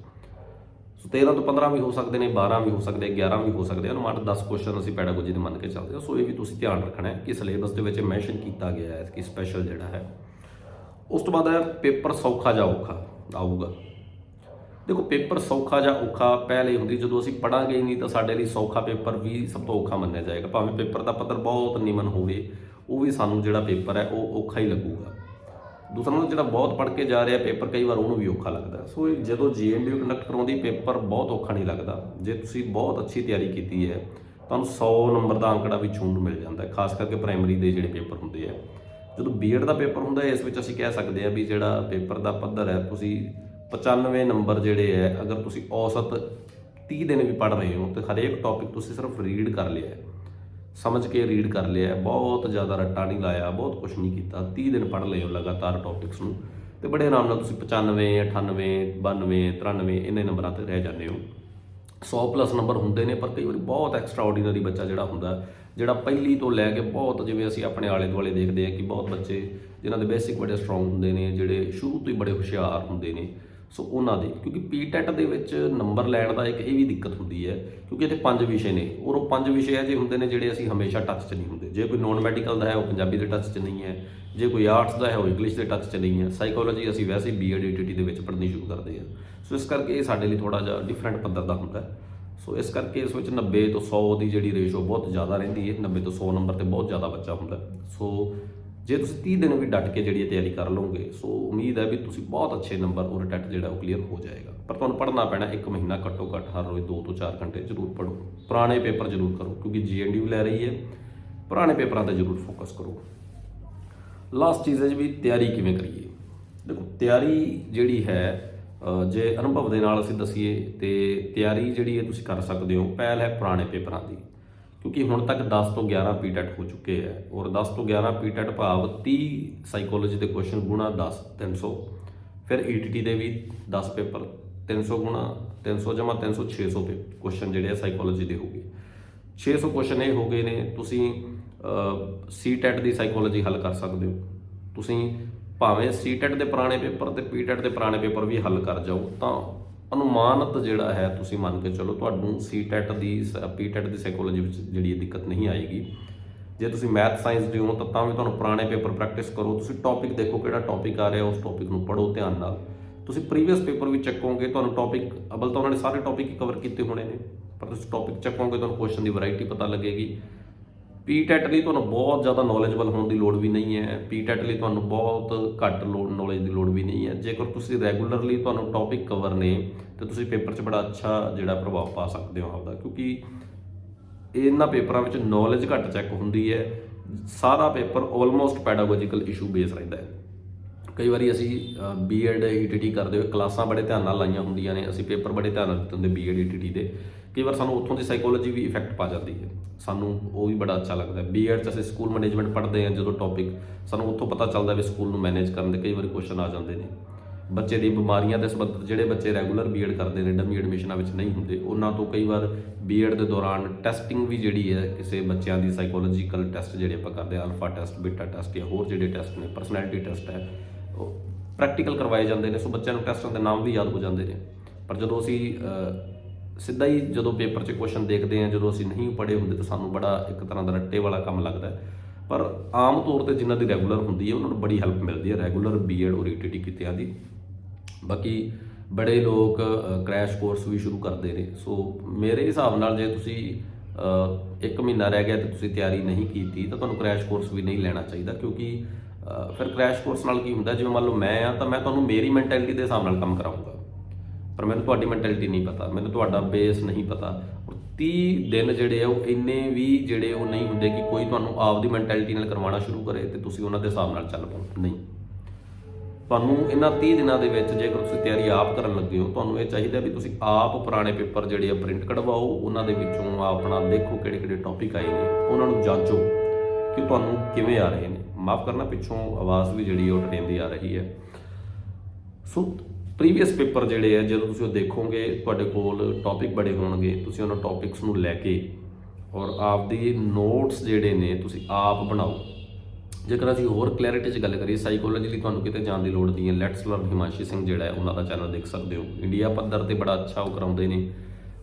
13 ਤੋਂ 15 ਵੀ ਹੋ ਸਕਦੇ ਨੇ 12 ਵੀ ਹੋ ਸਕਦੇ 11 ਵੀ ਹੋ ਸਕਦੇ ਹਨ ਮਾਟ 10 ਕੁਐਸਚਨ ਅਸੀਂ ਪੈਡਾਗੋਜੀ ਦੇ ਮੰਨ ਕੇ ਚੱਲਦੇ ਹਾਂ। ਸੋ ਇਹ ਵੀ ਤੁਸੀਂ ਧਿਆਨ ਰੱਖਣਾ ਹੈ ਕਿ ਸਿਲੇਬਸ ਦੇ ਵਿੱਚ ਮੈਂਸ਼ਨ ਕੀਤਾ ਗਿਆ ਹੈ ਕਿ ਸਪੈਸ਼ਲ ਜਿਹੜਾ ਹੈ। ਉਸ ਤੋਂ ਬਾਅਦ ਹੈ, ਪੇਪਰ ਸੌਖਾ ਜਾਂ ਔਖਾ ਆਊਗਾ। ਦੇਖੋ, ਪੇਪਰ ਸੌਖਾ ਜਾਂ ਔਖਾ ਪਹਿਲੇ ਹੁੰਦੀ, ਜਦੋਂ ਅਸੀਂ ਪੜਾਂਗੇ ਹੀ ਨਹੀਂ ਤਾਂ ਸਾਡੇ ਲਈ ਸੌਖਾ ਪੇਪਰ ਵੀ ਸਭ ਤੋਂ ਔਖਾ ਮੰਨਿਆ ਜਾਏਗਾ। ਭਾਵੇਂ ਪੇਪਰ ਦਾ ਪੱਧਰ ਬਹੁਤ ਨਿਮਨ ਹੋਵੇ, ਉਹ ਵੀ ਸਾਨੂੰ ਜਿਹੜਾ ਪੇਪਰ ਹੈ, ਉਹ ਔਖਾ ਹੀ ਲੱਗੂਗਾ। ਦੂਸਰਾ ਨੂੰ ਜਿਹੜਾ ਬਹੁਤ ਪੜ੍ਹ ਕੇ ਜਾ ਰਿਹਾ, ਪੇਪਰ ਕਈ ਵਾਰ ਉਹਨੂੰ ਵੀ ਔਖਾ ਲੱਗਦਾ ਸੋ ਇਹ ਜਦੋਂ ਜੀਐਨਡੀਯੂ ਕੰਡਕਟ ਕਰਾਉਂਦੀ, ਪੇਪਰ ਬਹੁਤ ਔਖਾ ਨਹੀਂ ਲੱਗਦਾ। ਜੇ ਤੁਸੀਂ ਬਹੁਤ ਅੱਛੀ ਤਿਆਰੀ ਕੀਤੀ ਹੈ, ਤੁਹਾਨੂੰ 100 ਨੰਬਰ ਦਾ ਅੰਕੜਾ ਵੀ ਛੂਣ ਨੂੰ ਮਿਲ ਜਾਂਦਾ ਖਾਸ ਕਰਕੇ ਪ੍ਰਾਇਮਰੀ ਦੇ ਜਿਹੜੇ ਪੇਪਰ ਹੁੰਦੇ ਆ ਜਦੋਂ ਬੀਐਡ ਦਾ ਪੇਪਰ ਹੁੰਦਾ ਇਸ ਵਿੱਚ ਅਸੀਂ ਕਹਿ ਸਕਦੇ ਹਾਂ ਵੀ ਜਿਹੜਾ ਪੇਪਰ ਦਾ ਪੱਧਰ ਹੈ, ਤੁਸੀਂ 95 ਨੰਬਰ ਜਿਹੜੇ ਹੈ, ਅਗਰ ਤੁਸੀਂ ਔਸਤ 30 ਦਿਨ ਵੀ ਪੜ੍ਹ ਰਹੇ ਹੋ, ਤੇ ਹਰੇਕ ਟੌਪਿਕ ਤੁਸੀਂ ਸਿਰਫ ਰੀਡ ਕਰ ਲਿਆ ਹੈ। ਸਮਝ ਕੇ ਰੀਡ ਕਰ ਲਿਆ ਬਹੁਤ ਜ਼ਿਆਦਾ ਰੱਟਾ ਨਹੀਂ ਲਾਇਆ, ਬਹੁਤ ਕੁਝ ਨਹੀਂ ਕੀਤਾ। 30 ਦਿਨ ਪੜ੍ਹ ਲਏ ਹੋ ਲਗਾਤਾਰ ਟੌਪਿਕਸ ਨੂੰ। ਤੇ ਬੜੇ ਆਰਾਮ ਨਾਲ ਤੁਸੀਂ 95 98 92 93 ਇੰਨੇ ਨੰਬਰਾਂ ਤੇ ਰਹਿ ਜਾਂਦੇ ਹੋ। 100 ਪਲੱਸ ਨੰਬਰ ਹੁੰਦੇ ਨੇ, ਪਰ ਕਈ ਵਾਰੀ ਬਹੁਤ ਐਕਸਟਰਾ ਆਰਡੀਨਰੀ ਬੱਚਾ ਜਿਹੜਾ ਹੁੰਦਾ ਜਿਹੜਾ ਪਹਿਲੀ ਤੋਂ ਲੈ ਕੇ ਬਹੁਤ ਜਿਵੇਂ ਅਸੀਂ ਆਪਣੇ ਆਲੇ ਦੁਆਲੇ ਦੇਖਦੇ ਹਾਂ ਕਿ ਬਹੁਤ ਬੱਚੇ ਜਿਨ੍ਹਾਂ ਦੇ ਬੇਸਿਕ ਬੜੇ ਸਟਰੋਂਗ ਹੁੰਦੇ ਨੇ, ਜਿਹੜੇ ਸ਼ੁਰੂ ਤੋਂ ਹੀ ਬੜੇ ਹੁਸ਼ਿਆਰ ਹੁੰਦੇ ਨੇ। ਸੋ ਉਹਨਾਂ ਦੇ, ਕਿਉਂਕਿ ਪੀਟੈਟ ਦੇ ਵਿੱਚ ਨੰਬਰ ਲੈਣ ਦਾ ਇੱਕ ਇਹ ਵੀ ਦਿੱਕਤ ਹੁੰਦੀ ਹੈ, ਕਿਉਂਕਿ ਇੱਥੇ ਪੰਜ ਵਿਸ਼ੇ ਨੇ। ਔਰ ਉਹ ਪੰਜ ਵਿਸ਼ੇ ਹੈ ਜੇ ਹੁੰਦੇ ਨੇ ਜਿਹੜੇ ਅਸੀਂ ਹਮੇਸ਼ਾ ਟੱਚ 'ਚ ਨਹੀਂ ਹੁੰਦੇ। ਜੇ ਕੋਈ ਨੋਨ ਮੈਡੀਕਲ ਦਾ ਹੈ, ਉਹ ਪੰਜਾਬੀ ਦੇ ਟੱਚ 'ਚ ਨਹੀਂ ਹੈ। ਜੇ ਕੋਈ ਆਰਟਸ ਦਾ ਹੈ, ਉਹ ਇੰਗਲਿਸ਼ ਦੇ ਟੱਚ 'ਚ ਨਹੀਂ ਹੈ। ਸਾਈਕੋਲੋਜੀ ਅਸੀਂ ਵੈਸੇ ਹੀ ਬੀਐਡ ਈਟੀਟੀ ਦੇ ਵਿੱਚ ਪੜ੍ਹਨੀ ਸ਼ੁਰੂ ਕਰਦੇ ਹਾਂ। ਸੋ ਇਸ ਕਰਕੇ ਇਹ ਸਾਡੇ ਲਈ ਥੋੜਾ ਜਿਹਾ ਡਿਫਰੈਂਟ ਪੱਧਰ ਦਾ ਹੁੰਦਾ ਸੋ ਇਸ ਕਰਕੇ ਇਸ ਵਿੱਚ 90 ਤੋਂ 100 ਦੀ ਜਿਹੜੀ ਰੇਸ਼ੋ ਬਹੁਤ ਜ਼ਿਆਦਾ ਰਹਿੰਦੀ ਹੈ। 90 ਤੋਂ 100 ਨੰਬਰ ਤੇ ਬਹੁਤ ਜ਼ਿਆਦਾ ਬੱਚਾ ਹੁੰਦਾ ਸੋ ਜੇ ਤੁਸੀਂ 30 ਦਿਨ ਵੀ ਡਟ ਕੇ ਜਿਹੜੀ ਇਹ ਤਿਆਰੀ ਕਰ ਲਓਗੇ, ਸੋ ਉਮੀਦ ਹੈ ਵੀ ਤੁਸੀਂ ਬਹੁਤ ਅੱਛੇ ਨੰਬਰ ਔਰ ਟੈਟ ਜਿਹੜਾ ਉਹ ਕਲੀਅਰ ਹੋ ਜਾਏਗਾ। ਪਰ ਤੁਹਾਨੂੰ ਪੜ੍ਹਨਾ ਪੈਣਾ, ਇੱਕ ਮਹੀਨਾ ਘੱਟੋ ਘੱਟ ਹਰ ਰੋਜ਼ 2 ਤੋਂ 4 ਘੰਟੇ ਜ਼ਰੂਰ ਪੜ੍ਹੋ। ਪੁਰਾਣੇ ਪੇਪਰ ਜ਼ਰੂਰ ਕਰੋ, ਕਿਉਂਕਿ ਜੀਐਨਡੀਯੂ ਲੈ ਰਹੀ ਹੈ। ਪੁਰਾਣੇ ਪੇਪਰਾਂ ਤੇ ਜ਼ਰੂਰ ਫੋਕਸ ਕਰੋ। ਲਾਸਟ ਚੀਜ਼ ਹੈ ਜੀ ਵੀ ਤਿਆਰੀ ਕਿਵੇਂ ਕਰੀਏ? ਦੇਖੋ, ਤਿਆਰੀ ਜਿਹੜੀ ਹੈ ਜੇ ਅਨੁਭਵ ਦੇ ਨਾਲ ਅਸੀਂ ਦਸੀਏ, ਤੇ ਤਿਆਰੀ ਜਿਹੜੀ ਹੈ ਤੁਸੀਂ ਕਰ ਸਕਦੇ ਹੋ, ਪਹਿਲ ਹੈ ਪੁਰਾਣੇ ਪੇਪਰਾਂ ਦੀ। ਕਿਉਂਕਿ ਹੁਣ ਤੱਕ 10 ਤੋਂ 11 ਪੀਟੈਟ ਹੋ ਚੁੱਕੇ ਹੈ ਔਰ 10 ਤੋਂ 11 ਪੀਟੈਟ ਭਾਵ 30 ਸਾਈਕੋਲੋਜੀ ਦੇ ਕੁਐਸਚਨ ਗੁਣਾ 10 300 ਫਿਰ ਈਟੀਟੀ ਦੇ ਵੀ 10 ਪੇਪਰ 300 ਗੁਣਾ 300 ਜਮਾ 300 600 ਕੁਐਸਚਨ ਜਿਹੜੇ ਆ ਸਾਈਕੋਲੋਜੀ ਦੇ ਹੋਗੇ 600 ਕੁਐਸਚਨ ਇਹ ਹੋ ਗਏ ਨੇ, ਤੁਸੀਂ ਸੀਟੈਟ ਦੀ ਸਾਈਕੋਲੋਜੀ ਹੱਲ ਕਰ ਸਕਦੇ ਹੋ। ਤੁਸੀਂ ਭਾਵੇਂ ਸੀਟੈਟ ਦੇ ਪੁਰਾਣੇ ਪੇਪਰ ਤੇ ਪੀਟੈਟ ਦੇ ਪੁਰਾਣੇ ਪੇਪਰ ਵੀ ਹੱਲ ਕਰ ਜਾਓ, ਤਾਂ ਅਨੁਮਾਨਤ ਜਿਹੜਾ ਹੈ, ਤੁਸੀਂ ਮੰਨ ਕੇ ਚਲੋ ਤੁਹਾਨੂੰ ਸੀਟੈਟ ਦੀ ਪੀਟੈਟ ਦੀ ਸਾਈਕੋਲੋਜੀ ਵਿੱਚ ਜਿਹੜੀ ਇਹ ਦਿੱਕਤ ਨਹੀਂ ਆਏਗੀ। ਜੇ ਤੁਸੀਂ ਮੈਥ ਸਾਇੰਸ ਦੇ ਹੋ ਤਾਂ ਤਾਂ ਵੀ ਤੁਹਾਨੂੰ ਪੁਰਾਣੇ ਪੇਪਰ ਪ੍ਰੈਕਟਿਸ ਕਰੋ। ਤੁਸੀਂ ਟੌਪਿਕ ਦੇਖੋ ਕਿਹੜਾ ਟੌਪਿਕ ਆ ਰਿਹਾ, ਉਸ ਟੌਪਿਕ ਨੂੰ ਪੜ੍ਹੋ ਧਿਆਨ ਨਾਲ। ਤੁਸੀਂ ਪ੍ਰੀਵੀਅਸ ਪੇਪਰ ਵੀ ਚੱਕੋਗੇ, ਤੁਹਾਨੂੰ ਟੌਪਿਕ ਅਬਲ ਤਾਂ ਉਹਨਾਂ ਨੇ ਸਾਰੇ ਟੌਪਿਕ ਹੀ ਕਵਰ ਕੀਤੇ ਹੋਣੇ ਨੇ। ਪਰ ਤੁਸੀਂ ਟੌਪਿਕ ਚੱਕੋਗੇ, ਤੁਹਾਨੂੰ ਕੁਐਸਚਨ ਦੀ ਵੈਰਾਈਟੀ ਪਤਾ ਲੱਗੇਗੀ। ਪੀਟੈਟ ਲਈ ਤੁਹਾਨੂੰ ਬਹੁਤ ਜ਼ਿਆਦਾ ਨੌਲੇਜਬਲ ਹੋਣ ਦੀ ਲੋੜ ਵੀ ਨਹੀਂ ਹੈ। ਪੀਟੈਟ ਲਈ ਤੁਹਾਨੂੰ ਬਹੁਤ ਘੱਟ ਲੋੜ ਨੌਲੇਜ ਦੀ ਲੋੜ ਵੀ ਨਹੀਂ ਹੈ। ਜੇਕਰ ਤੁਸੀਂ ਰੈਗੂਲਰਲੀ ਤੁਹਾਨੂੰ ਟੌਪਿਕ ਕਵਰ ਨੇ, ਤੇ ਤੁਸੀਂ ਪੇਪਰ 'ਚ ਬੜਾ ਅੱਛਾ ਜਿਹੜਾ ਪ੍ਰਭਾਵ ਪਾ ਸਕਦੇ ਹੋ ਆਪਦਾ। ਕਿਉਂਕਿ ਇਹਨਾਂ ਪੇਪਰਾਂ ਵਿੱਚ ਨੌਲੇਜ ਘੱਟ ਚੈੱਕ ਹੁੰਦੀ ਹੈ। ਸਾਰਾ paper almost pedagogical issue base ਰਹਿੰਦਾ ਹੈ। ਕਈ ਵਾਰੀ ਅਸੀਂ ਬੀਐਡ ਈਟੀਟੀ ਕਰਦੇ ਹੋਏ ਕਲਾਸਾਂ ਬੜੇ ਧਿਆਨ ਨਾਲ ਲਾਈਆਂ ਹੁੰਦੀਆਂ ਨੇ। ਅਸੀਂ ਪੇਪਰ ਬੜੇ ਧਿਆਨ ਨਾਲ ਦਿੱਤੇ ਹੁੰਦੇ ਬੀਐਡ ਈਟੀਟੀ ਦੇ। ਕਈ ਵਾਰ ਸਾਨੂੰ ਉੱਥੋਂ ਦੀ ਸਾਈਕੋਲੋਜੀ ਵੀ ਇਫੈਕਟ ਪਾ ਜਾਂਦੀ ਹੈ। ਸਾਨੂੰ ਉਹ ਵੀ ਬੜਾ ਅੱਛਾ ਲੱਗਦਾ ਹੈ। ਬੀਐਡ ਚ ਅਸੀਂ ਸਕੂਲ ਮੈਨੇਜਮੈਂਟ ਪੜ੍ਹਦੇ ਹਾਂ ਜਦੋਂ ਟੌਪਿਕ ਸਾਨੂੰ ਉੱਥੋਂ ਪਤਾ ਚੱਲਦਾ ਵੀ ਸਕੂਲ ਨੂੰ ਮੈਨੇਜ ਕਰਨ ਦੇ ਕਈ ਵਾਰੀ ਕੁਐਸਚਨ ਆ ਜਾਂਦੇ ਨੇ। ਬੱਚੇ ਦੀ ਬਿਮਾਰੀਆਂ ਦੇ ਸੰਬੰਧ, ਜਿਹੜੇ ਬੱਚੇ ਰੈਗੂਲਰ ਬੀਐਡ ਕਰਦੇ ਨੇ ਡਮੀ ਐਡਮਿਸ਼ਨਾਂ ਵਿੱਚ ਨਹੀਂ ਹੁੰਦੇ, ਉਹਨਾਂ ਤੋਂ ਕਈ ਵਾਰ ਬੀਐਡ ਦੇ ਦੌਰਾਨ ਟੈਸਟਿੰਗ ਵੀ ਜਿਹੜੀ ਹੈ ਕਿਸੇ ਬੱਚਿਆਂ ਦੀ ਸਾਈਕੋਲੋਜੀਕਲ ਟੈਸਟ ਜਿਹੜੇ ਆਪਾਂ ਕਰਦੇ ਆ ਅਲਫਾ ਟੈਸਟ ਬੀਟਾ ਟੈਸਟ ਜਾਂ ਹੋਰ ਜਿਹੜੇ ਟੈਸਟ ਨੇ ਪਰਸਨੈਲਿਟੀ ਟੈਸਟ ਹੈ, ਉਹ ਪ੍ਰੈਕਟੀਕਲ ਕਰਵਾਏ ਜਾਂਦੇ ਨੇ। ਸੋ ਬੱਚਿਆਂ ਨੂੰ ਟੈਸਟਾਂ ਦੇ ਨਾਮ ਵੀ ਯਾਦ ਹੋ ਜਾਂਦੇ ਨੇ। ਪਰ ਜਦੋਂ ਅਸੀਂ ਸਿੱਧਾ ਹੀ ਜਦੋਂ ਪੇਪਰ 'ਚ ਕੁਐਸਚਨ ਦੇਖਦੇ ਹਾਂ, ਜਦੋਂ ਅਸੀਂ ਨਹੀਂ ਪੜ੍ਹੇ ਹੁੰਦੇ ਤਾਂ ਸਾਨੂੰ ਬੜਾ ਇੱਕ ਤਰ੍ਹਾਂ ਦਾ ਰੱਟੇ ਵਾਲਾ ਕੰਮ ਲੱਗਦਾ ਪਰ ਆਮ ਤੌਰ ਤੇ ਜਿਨ੍ਹਾਂ ਦੀ ਰੈਗੂਲਰ ਹੁੰਦੀ ਹੈ, ਉਹਨਾਂ ਨੂੰ ਬੜੀ ਹੈਲਪ ਮਿਲਦੀ ਹੈ ਰੈਗੂਲਰ ਬੀਐਡ ਔਰ ਈਟੀਟੀ ਕੀਤਿਆਂ ਦੀ। ਬਾਕੀ ਬੜੇ ਲੋਕ ਕ੍ਰੈਸ਼ ਕੋਰਸ ਵੀ ਸ਼ੁਰੂ ਕਰਦੇ ਨੇ। ਸੋ ਮੇਰੇ ਹਿਸਾਬ ਨਾਲ ਜੇ ਤੁਸੀਂ ਇੱਕ ਮਹੀਨਾ ਰਹਿ ਗਿਆ ਤੇ ਤੁਸੀਂ ਤਿਆਰੀ ਨਹੀਂ ਕੀਤੀ, ਤਾਂ ਤੁਹਾਨੂੰ ਕ੍ਰੈਸ਼ ਕੋਰਸ ਵੀ ਨਹੀਂ ਲੈਣਾ ਚਾਹੀਦਾ ਕਿਉਂਕਿ ਫਿਰ ਕ੍ਰੈਸ਼ ਕੋਰਸ ਨਾਲ ਕੀ ਹੁੰਦਾ, ਜਿਵੇਂ ਮੰਨ ਲਓ ਮੈਂ ਆ, ਤਾਂ ਮੈਂ ਤੁਹਾਨੂੰ ਮੇਰੀ ਮੈਂਟੈਲਿਟੀ ਦੇ ਹਿਸਾਬ ਨਾਲ ਕੰਮ ਕਰਾਉਂਗਾ ਪਰ ਮੈਨੂੰ ਤੁਹਾਡੀ ਮੈਂਟੈਲਿਟੀ ਨਹੀਂ ਪਤਾ, ਮੈਨੂੰ ਤੁਹਾਡਾ ਬੇਸ ਨਹੀਂ ਪਤਾ। ਔਰ 30 ਦਿਨ ਜਿਹੜੇ ਆ, ਉਹ ਇੰਨੇ ਵੀ ਜਿਹੜੇ ਉਹ ਨਹੀਂ ਹੁੰਦੇ ਕਿ ਕੋਈ ਤੁਹਾਨੂੰ ਆਪਦੀ ਮੈਂਟੈਲਿਟੀ ਨਾਲ ਕਰਵਾਉਣਾ ਸ਼ੁਰੂ ਕਰੇ ਤੇ ਤੁਸੀਂ ਉਹਨਾਂ ਦੇ ਹਿਸਾਬ ਨਾਲ ਚੱਲ ਪਾਓ। ਨਹੀਂ। ਤੁਹਾਨੂੰ ਇਹਨਾਂ 30 ਦਿਨਾਂ ਦੇ ਵਿੱਚ ਜੇਕਰ ਤੁਸੀਂ ਤਿਆਰੀ ਆਪ ਕਰਨ ਲੱਗੇ ਹੋ, ਤੁਹਾਨੂੰ ਇਹ ਚਾਹੀਦਾ ਵੀ ਤੁਸੀਂ ਆਪ ਪੁਰਾਣੇ ਪੇਪਰ ਜਿਹੜੇ ਆ ਪ੍ਰਿੰਟ ਕਢਵਾਓ, ਉਹਨਾਂ ਦੇ ਵਿੱਚੋਂ ਆਪਣਾ ਦੇਖੋ ਕਿਹੜੇ ਕਿਹੜੇ ਟੌਪਿਕ ਆਏ ਨੇ, ਉਹਨਾਂ ਨੂੰ ਜਾਂਚੋ ਕਿ ਤੁਹਾਨੂੰ ਕਿਵੇਂ ਆ ਰਹੇ ਨੇ। ਮਾਫ ਕਰਨਾ, ਪਿੱਛੋਂ ਆਵਾਜ਼ ਵੀ ਜਿਹੜੀ ਉਹ ਟ੍ਰੇਨ ਦੀ ਆ ਰਹੀ ਹੈ। ਸੋ ਪ੍ਰੀਵੀਅਸ ਪੇਪਰ ਜਿਹੜੇ ਆ, ਜਦੋਂ ਤੁਸੀਂ ਉਹ ਦੇਖੋਗੇ, ਤੁਹਾਡੇ ਕੋਲ ਟੌਪਿਕ ਬੜੇ ਹੋਣਗੇ, ਤੁਸੀਂ ਉਹਨਾਂ ਟੌਪਿਕਸ ਨੂੰ ਲੈ ਕੇ ਔਰ ਆਪਦੀ ਨੋਟਸ ਜਿਹੜੇ ਨੇ ਤੁਸੀਂ ਆਪ ਬਣਾਓ। ਜੇਕਰ ਅਸੀਂ ਹੋਰ ਕਲੈਰਿਟੀ 'ਚ ਗੱਲ ਕਰੀਏ ਸਾਈਕੋਲੋਜੀ ਲਈ ਤੁਹਾਨੂੰ ਕਿਤੇ ਜਾਣ ਦੀ ਲੋੜ ਨਹੀਂ ਹੈ। ਲੈਟਸ ਲਰਨ ਹਿਮਾਂਸ਼ੀ ਸਿੰਘ ਜਿਹੜਾ ਹੈ, ਉਹਨਾਂ ਦਾ ਚੈਨਲ ਦੇਖ ਸਕਦੇ ਹੋ। ਇੰਡੀਆ ਪੱਧਰ ਤੇ ਬੜਾ ਅੱਛਾ ਉਹ ਕਰਾਉਂਦੇ ਨੇ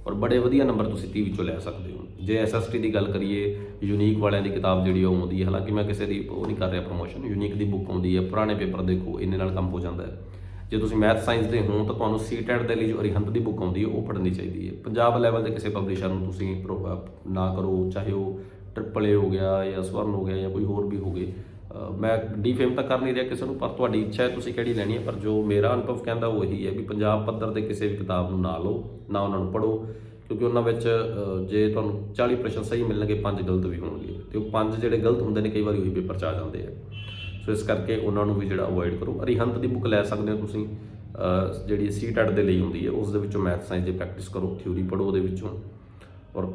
ਔਰ ਬੜੇ ਵਧੀਆ ਨੰਬਰ ਤੁਸੀਂ 30 ਵਿੱਚੋਂ ਲੈ ਸਕਦੇ ਹੋ। ਜੇ ਐਸਐਸਟੀ ਦੀ ਗੱਲ ਕਰੀਏ ਯੂਨੀਕ ਵਾਲਿਆਂ ਦੀ ਕਿਤਾਬ ਜਿਹੜੀ ਉਹ ਆਉਂਦੀ ਹੈ। ਹਾਲਾਂਕਿ ਮੈਂ ਕਿਸੇ ਦੀ ਉਹ ਨਹੀਂ ਕਰ ਰਿਹਾ ਪ੍ਰੋਮੋਸ਼ਨ ਯੂਨੀਕ ਦੀ ਬੁੱਕ ਆਉਂਦੀ ਹੈ। ਪੁਰਾਣੇ ਪੇਪਰ ਦੇਖੋ, ਇੰਨੇ ਨਾਲ ਕੰਮ ਹੋ ਜਾਂਦਾ ਹੈ। ਜੇ ਤੁਸੀਂ ਮੈਥ ਸਾਇੰਸ ਦੇ ਹੋ ਤਾਂ ਤੁਹਾਨੂੰ ਸੀਟੈਟ ਦੇ ਲਈ ਜੋ ਅਰਿਹੰਤ ਦੀ ਬੁੱਕ ਆਉਂਦੀ ਹੈ, ਉਹ ਪੜ੍ਹਨੀ ਚਾਹੀਦੀ ਹੈ। ਪੰਜਾਬ ਲੈਵਲ ਦੇ ਕਿਸੇ ਪਬਲਿਸ਼ਰ ਨੂੰ ਤੁਸੀਂ ਪ੍ਰੋ- ਨਾ ਕਰੋ, ਚਾਹੇ ਉਹ ਟ੍ਰਿਪਲ ਏ ਹੋ ਗਿਆ ਜਾਂ ਸਵਰਨ ਹੋ ਗਿਆ ਜਾਂ ਕੋਈ ਹੋਰ ਵੀ ਹੋ ਗਏ। ਮੈਂ ਡੀਫੇਮ ਤਾਂ ਕਰ ਨਹੀਂ ਰਿਹਾ ਕਿਸੇ ਨੂੰ, ਪਰ ਤੁਹਾਡੀ ਇੱਛਾ ਹੈ ਤੁਸੀਂ ਕਿਹੜੀ ਲੈਣੀ ਹੈ, ਪਰ ਜੋ ਮੇਰਾ ਅਨੁਭਵ ਕਹਿੰਦਾ ਉਹ ਇਹੀ ਹੈ ਵੀ ਪੰਜਾਬ ਪੱਧਰ ਤੇ ਕਿਸੇ ਵੀ ਕਿਤਾਬ ਨੂੰ ਨਾ ਲਓ, ਨਾ ਉਹਨਾਂ ਨੂੰ ਪੜੋ ਕਿਉਂਕਿ ਉਹਨਾਂ ਵਿੱਚ ਜੇ ਤੁਹਾਨੂੰ 40% ਸਹੀ ਮਿਲਣਗੇ, ਪੰਜ ਗਲਤ ਵੀ ਹੋਣਗੇ। ਤੇ ਉਹ ਪੰਜ ਜਿਹੜੇ ਗਲਤ ਹੁੰਦੇ ਨੇ, ਕਈ ਵਾਰੀ ਉਹੀ ਪੇਪਰ 'ਚ ਆ ਜਾਂਦੇ ਆ। ਸੋ ਇਸ ਕਰਕੇ ਉਹਨਾਂ ਨੂੰ ਵੀ ਜਿਹੜਾ ਅਵੋਇਡ ਕਰੋ। ਅਰਿਹੰਤ ਦੀ ਬੁੱਕ ਲੈ ਸਕਦੇ ਹੋ ਤੁਸੀਂ। ਅਹ, ਜਿਹੜੀ ਸੀਟੈਟ ਦੇ ਲਈ ਹੁੰਦੀ ਹੈ ਉਸ ਦੇ ਵਿੱਚੋਂ ਮੈਥ ਸਾਇੰਸ ਦੀ ਪ੍ਰੈਕਟਿਸ ਕਰੋ ਥਿਊਰੀ ਪੜੋ ਉਹਦੇ ਵਿੱਚੋਂ। ਔਰ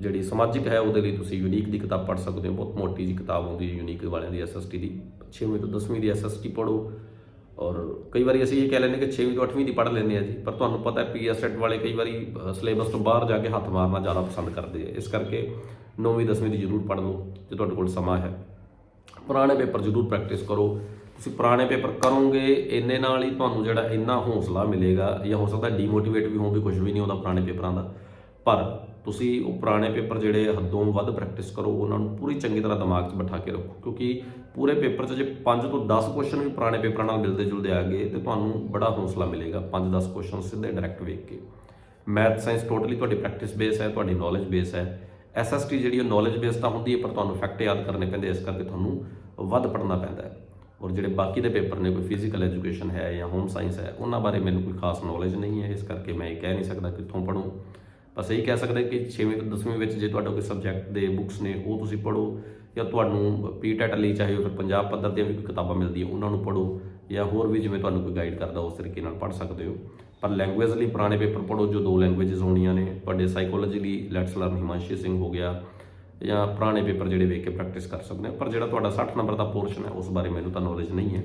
ਜਿਹੜੀ ਸਮਾਜਿਕ ਹੈ ਉਹਦੇ ਲਈ ਤੁਸੀਂ ਯੂਨੀਕ ਦੀ ਕਿਤਾਬ ਪੜ੍ਹ ਸਕਦੇ ਹੋ। ਬਹੁਤ ਮੋਟੀ ਜੀ ਕਿਤਾਬ ਹੁੰਦੀ ਹੈ ਯੂਨੀਕ ਵਾਲਿਆਂ ਦੀ ਐਸਐਸਟੀ ਦੀ। 6ਵੀਂ ਤੋਂ 10ਵੀਂ ਦੀ ਐਸਐਸਟੀ ਪੜੋ ਔਰ ਕਈ ਵਾਰੀ ਅਸੀਂ ਇਹ ਕਹਿ ਲੈਂਦੇ ਕਿ 6ਵੀਂ ਤੋਂ 8ਵੀਂ ਦੀ ਪੜ੍ਹ ਲੈਂਦੇ ਆ ਜੀ। ਪਰ ਤੁਹਾਨੂੰ ਪਤਾ ਹੈ ਪੀਐਸਐਟ ਵਾਲੇ ਕਈ ਵਾਰੀ ਸਿਲੇਬਸ ਤੋਂ ਬਾਹਰ ਜਾ ਕੇ ਹੱਥ ਮਾਰਨਾ ਜ਼ਿਆਦਾ ਪਸੰਦ ਕਰਦੇ ਆ। ਇਸ ਕਰਕੇ 9ਵੀਂ 10ਵੀਂ ਦੀ ਜ਼ਰੂਰ ਪੜ੍ਹ ਲਓ ਜੇ ਤੁਹਾਡੇ ਕੋਲ ਸਮਾਂ ਹੈ। ਪੁਰਾਣੇ ਪੇਪਰ ਜ਼ਰੂਰ ਪ੍ਰੈਕਟਿਸ ਕਰੋ। ਤੁਸੀਂ ਪੁਰਾਣੇ ਪੇਪਰ ਕਰੋਗੇ, ਇੰਨੇ ਨਾਲ ਹੀ ਤੁਹਾਨੂੰ ਜਿਹੜਾ ਇੰਨਾ ਹੌਸਲਾ ਮਿਲੇਗਾ ਜਾਂ ਹੋ ਸਕਦਾ ਡੀਮੋਟੀਵੇਟ ਵੀ ਹੋਵੇ ਕੁਝ ਵੀ ਨਹੀਂ ਹੁੰਦਾ ਪੁਰਾਣੇ ਪੇਪਰਾਂ ਦਾ। ਪਰ ਤੁਸੀਂ ਉਹ ਪੁਰਾਣੇ ਪੇਪਰ ਜਿਹੜੇ ਹੱਦੋਂ ਵੱਧ ਪ੍ਰੈਕਟਿਸ ਕਰੋ, ਉਹਨਾਂ ਨੂੰ ਪੂਰੀ ਚੰਗੀ ਤਰ੍ਹਾਂ ਦਿਮਾਗ 'ਚ ਬਿਠਾ ਕੇ ਰੱਖੋ। ਕਿਉਂਕਿ ਪੂਰੇ ਪੇਪਰ 'ਚ ਜੇ 5 ਤੋਂ 10 ਕੁਐਸਚਨ ਵੀ ਪੁਰਾਣੇ ਪੇਪਰਾਂ ਨਾਲ ਮਿਲਦੇ ਜੁਲਦੇ ਆ ਗਏ ਤੇ ਤੁਹਾਨੂੰ ਬੜਾ ਹੌਸਲਾ ਮਿਲੇਗਾ 5-10 ਕੁਐਸਚਨ ਸਿੱਧੇ ਡਾਇਰੈਕਟ ਵੇਖ ਕੇ। ਮੈਥ ਸਾਇੰਸ ਟੋਟਲੀ ਤੁਹਾਡੀ ਪ੍ਰੈਕਟਿਸ ਬੇਸ ਹੈ, ਤੁਹਾਡੀ ਨੌਲੇਜ ਬੇਸ ਹੈ। ਐਸਐਸਟੀ ਜਿਹੜੀ ਉਹ ਨੌਲੇਜ ਬੇਸ ਤਾਂ ਹੁੰਦੀ ਹੈ, ਪਰ ਤੁਹਾਨੂੰ ਫੈਕਟ ਯਾਦ ਕਰਨੇ ਪੈਂਦੇ ਇਸ ਕਰਕੇ ਤੁਹਾਨੂੰ ਵੱਧ ਪੜ੍ਹਨਾ ਪੈਂਦਾ ਹੈ। ਔਰ ਜਿਹੜੇ ਬਾਕੀ ਦੇ ਪੇਪਰ ਨੇ, ਕੋਈ ਫਿਜ਼ੀਕਲ ਐਜੂਕੇਸ਼ਨ ਹੈ ਜਾਂ ਹੋਮ ਸਾਇੰਸ ਹੈ, ਉਹਨਾਂ ਬਾਰੇ ਮੈਨੂੰ ਕੋਈ ਖਾਸ ਨੌਲੇਜ ਨਹੀਂ ਹੈ, ਇਸ ਕਰਕੇ ਮੈਂ ਇਹ ਕਹਿ ਨਹੀਂ ਸਕਦਾ ਕਿੱਥੋਂ ਪੜ੍ਹੂੰ। ਬਸ ਇਹੀ ਕਹਿ ਸਕਦਾ ਕਿ 6ਵੀਂ ਤੋਂ 10ਵੀਂ ਵਿੱਚ ਜੇ ਤੁਹਾਡਾ ਕੋਈ ਸਬਜੈਕਟ ਦੇ ਬੁੱਕਸ ਨੇ, ਉਹ ਤੁਸੀਂ ਪੜ੍ਹੋ, ਜਾਂ ਤੁਹਾਨੂੰ ਪੀਟੈਟ ਲਈ ਚਾਹੇ ਉਹ ਫਿਰ ਪੰਜਾਬ ਪੱਧਰ ਦੀਆਂ ਵੀ ਕੋਈ ਕਿਤਾਬਾਂ ਮਿਲਦੀਆਂ, ਉਹਨਾਂ ਨੂੰ ਪੜ੍ਹੋ, ਜਾਂ ਹੋਰ ਵੀ ਜਿਵੇਂ ਤੁਹਾਨੂੰ ਕੋਈ ਗਾਈਡ ਕਰਦਾ, ਉਸ ਤਰੀਕੇ ਨਾਲ ਪੜ੍ਹ ਸਕਦੇ ਹੋ। ਪਰ ਲੈਂਗੁਏਜ ਲਈ ਪੁਰਾਣੇ ਪੇਪਰ ਪੜ੍ਹੋ ਜੋ ਦੋ ਲੈਂਗੁਏਜਸ ਹੋਣੀਆਂ ਨੇ। ਤੁਹਾਡੇ ਸਾਈਕੋਲੋਜੀ ਲਈ ਲੈਟਸ ਲਰਨ ਹਿਮਾਂਸ਼ੀ ਸਿੰਘ ਹੋ ਗਿਆ ਜਾਂ ਪੁਰਾਣੇ ਪੇਪਰ ਜਿਹੜੇ ਵੇਖ ਕੇ ਪ੍ਰੈਕਟਿਸ ਕਰ ਸਕਦੇ ਹੋ। ਪਰ ਜਿਹੜਾ ਤੁਹਾਡਾ 60 ਨੰਬਰ ਦਾ ਪੋਰਸ਼ਨ ਹੈ, ਉਸ ਬਾਰੇ ਮੈਨੂੰ ਤਾਂ ਨੌਲੇਜ ਨਹੀਂ ਹੈ।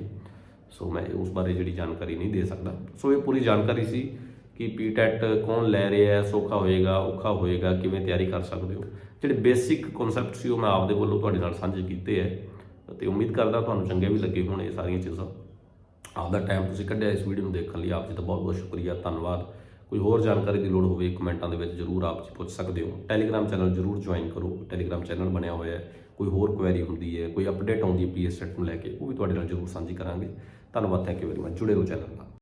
ਸੋ ਮੈਂ ਉਸ ਬਾਰੇ ਜਿਹੜੀ ਜਾਣਕਾਰੀ ਨਹੀਂ ਦੇ ਸਕਦਾ। ਸੋ ਇਹ ਪੂਰੀ ਜਾਣਕਾਰੀ ਸੀ ਕਿ ਪੀਟੈਟ ਕੌਣ ਲੈ ਰਿਹਾ ਹੈ, ਸੌਖਾ ਹੋਏਗਾ, ਔਖਾ ਹੋਏਗਾ, ਕਿਵੇਂ ਤਿਆਰੀ ਕਰ ਸਕਦੇ ਹੋ। ਜਿਹੜੇ ਬੇਸਿਕ ਕਨਸੈਪਟ ਸੀ ਉਹ ਮੈਂ ਆਪਦੇ ਵੱਲੋਂ ਤੁਹਾਡੇ ਨਾਲ ਸਾਂਝੇ ਕੀਤੇ ਹੈ। ਤੇ ਉਮੀਦ ਕਰਦਾ ਤੁਹਾਨੂੰ ਚੰਗੇ ਵੀ ਲੱਗੇ ਹੋਣ ਇਹ ਸਾਰੀਆਂ ਚੀਜ਼ਾਂ। ਆਪਦਾ ਟਾਈਮ ਤੁਸੀਂ ਕੱਢਿਆ ਇਸ ਵੀਡੀਓ ਨੂੰ ਦੇਖਣ ਲਈ, ਆਪ ਜੀ ਦਾ ਬਹੁਤ ਬਹੁਤ ਸ਼ੁਕਰੀਆ, ਧੰਨਵਾਦ। ਕੋਈ ਹੋਰ ਜਾਣਕਾਰੀ ਦੀ ਲੋੜ ਹੋਵੇ, ਕਮੈਂਟਾਂ ਦੇ ਵਿੱਚ ਜਰੂਰ ਆਪ ਜੀ ਪੁੱਛ ਸਕਦੇ ਹੋ। ਟੈਲੀਗ੍ਰਾਮ ਚੈਨਲ ਜਰੂਰ ਜੁਆਇਨ ਕਰੋ। ਟੈਲੀਗ੍ਰਾਮ ਚੈਨਲ ਬਣਿਆ ਹੋਇਆ ਹੈ। ਕੋਈ ਹੋਰ ਕੁਐਰੀ ਹੁੰਦੀ ਹੈ, ਕੋਈ ਅਪਡੇਟ ਆਉਂਦੀ ਹੈ ਪੀਐਸਸੈਟ ਨੂੰ ਲੈ ਕੇ, ਉਹ ਵੀ ਤੁਹਾਡੇ ਨਾਲ ਜਰੂਰ ਸਾਂਝੀ ਕਰਾਂਗੇ। ਧੰਨਵਾਦ ਥੈਂਕ ਯੂ ਵੈਰੀ ਮਚ ਜੁੜੇ ਰਹੋ ਚੈਨਲ ਨਾਲ।